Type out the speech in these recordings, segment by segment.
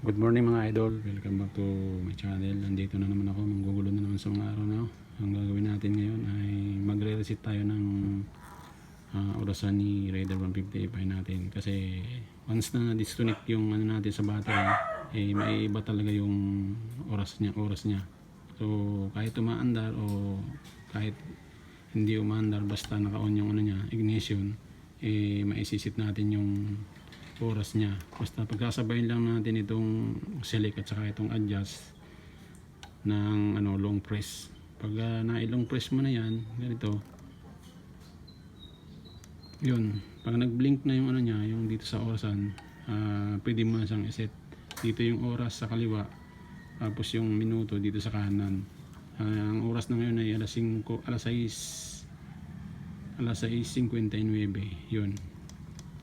Good morning mga idol, welcome back to my channel. Nandito na naman ako, manggugulo na naman sa mga araw na. Ang gagawin natin ngayon ay magre-reset tayo ng ah, orasan ni Raider 150 FI natin. Kasi once na disconnect yung ano natin sa battery, eh maiiba talaga yung oras niya, oras niya. So kahit umaandar o kahit hindi umaandar basta naka-on yung ano niya, ignition, eh maisisit natin yung oras niya. Basta pagkasabayin lang natin itong select at saka itong adjust ng ano long press. Pag uh, na-long press mo na yan, ganito. Yun, pag nag-blink na yung ano niya, yung dito sa orasan, ah, pwede mo na siyang iset. Dito yung oras sa kaliwa, tapos yung minuto dito sa kanan. Ah, ang oras na ngayon ay alas 5, alas 6, alas 6.59, yun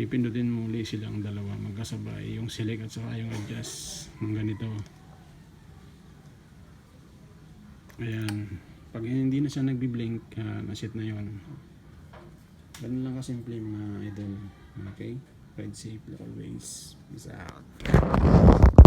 pipindutin mo ulit silang dalawa magkasabay yung select at saka yung adjust ng ganito. Ayan. Pag hindi na siya nagbi-blink uh, na-set na yon ganun lang kasimple mga idol. Okay? Ride safe always peace out